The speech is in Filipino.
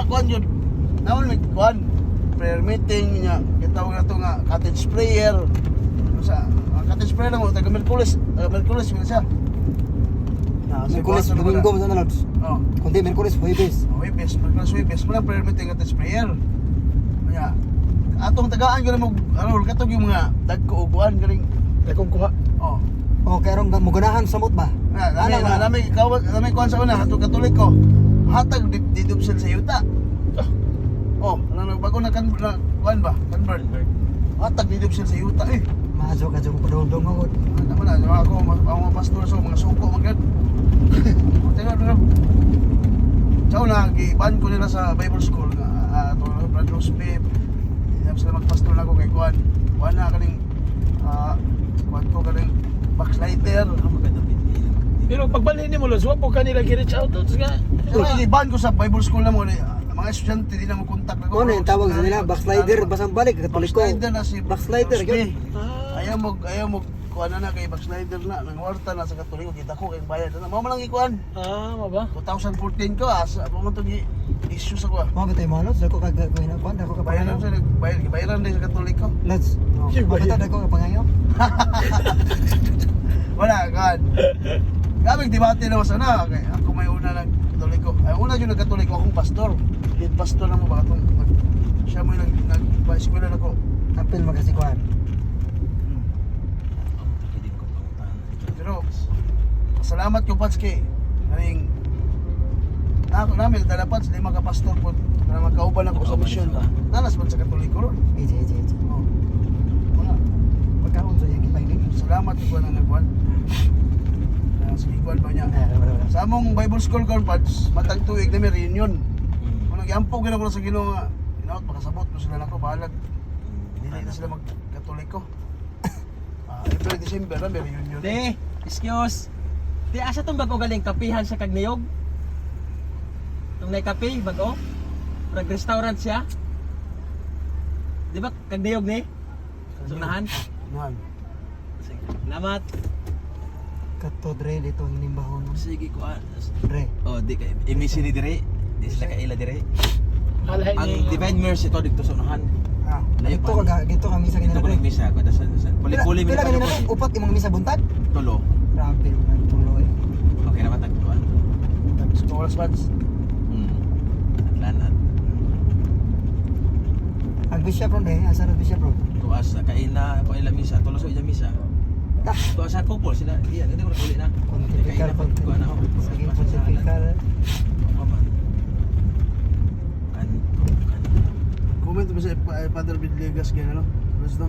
mga kuan yun. Naman may kuan. Prayer meeting niya. Kitawag na to nga cottage prayer. Ano Sa uh, cottage prayer na mo taga Merkulis, taga Merkulis mo siya. Na, sa Merkulis, na Domingo, wala. basta na lods. Oh. Kundi Merkulis, Huwebes. Webes, Merkulis Webes, mo lang prayer meeting cottage prayer. Kaya atong tagaan galing mo ano katong yung mga dagko uguan galing Dagkong kuha. oh O, kaya rong maganahan sa mut ba? Na, Ano na, ba? nami, ikaw, nami kuhan sa una, hatong katolik ko. Hatag di- didupsel sa yuta. Oh, ano bago na kan na kuhan ba? Convert. Hatag didupsel sa yuta eh. Maadyo ka ko padong-dong ako. Ano man na, ako ako pastor so mga suko magad. Tingnan mo. Ciao na, giban ko nila sa Bible School nga uh, to Brother Smith. Hindi sila magpastor na ako kay kuhan. Kuhan na kaning ah kuhan ko kaning backslider. Pero pagbalhin mo Lods, wag po kanila gi-reach out to nga. Pero iniban ko sa Bible School na mo, ni- mga estudyante di na mo kontak na ko. Ano yung tawag sa nila? Backslider, basang balik, katoliko. Backslider na si Backslider. Ah, Ayaw mo, ayaw mo, kuha na na kay backslider na, nang warta na sa katoliko, kita ko kay bayad. Ano, mo lang ikuan. ah, mo ba? 2014 ko, asa, mo man itong issue sa ko. Mga bitay lods, dako ka gawin ako, dako ka Bayaran pangayo. sa, bayad, bayaran din sa katoliko. Lods, Sige, mga bayad. bitay dako ka pangayo. Wala, kan. Kaming debate na sana, kay ako may una ng katoliko. Ay, una yung nagkatoliko, akong pastor. Head pastor na mo ba itong, siya mo yung nag, nag, na ko. Apil magkasikuan. Pero salamat ko Pats kay kaning ako namin dala Pats lima ka pastor po para makauban ako sa misyon. Nanas man sa Katoliko ron. Easy. Oh. Mga Pagkaon sa din. salamat ko na nagkuan. Na sige kuan ba niya. Sa among Bible School Pats matag tuig na may reunion. Kung nagyampo gyud ako sa Ginoo nga inaot makasabot ko sila nako balag. Dili na sila mag Katoliko. Ah, April December na may reunion. Di, excuse. Di asa tong bago galing kapihan sa kagniyog? Tong nay kape bago? Nag-restaurant siya? Di ba kagniyog ni? Sunahan? Nan. Sige. Salamat. Kato dre dito ang nimbahon. Sige ko ah. Dre. Oh, di kay emisi ni dire. Di sila ka ila dire. Malay Ang divine mercy to dito sa unahan. Ah, Layo Dito ka dito kami sa Dito kanila ko dre. lang misa ko sa sa puli-puli mi Pila pa kanina ko. dre? Upat imong misa buntag? Tulo. Grabe man tuloy. Okay naman tag kuan. sa oras Pats. Hmm. Atlanat. Ang bishop ron dre, asa ron bishop ron? Tuas sa kaina ko ila misa, tulo sa ila misa. Tak. Tuas sa couple sila. Iya, hindi ko na uli na. Pontifical, pontifical. Sige, pontifical. Comment mo sa eh, Father Vidlegas ganyan no? Basta?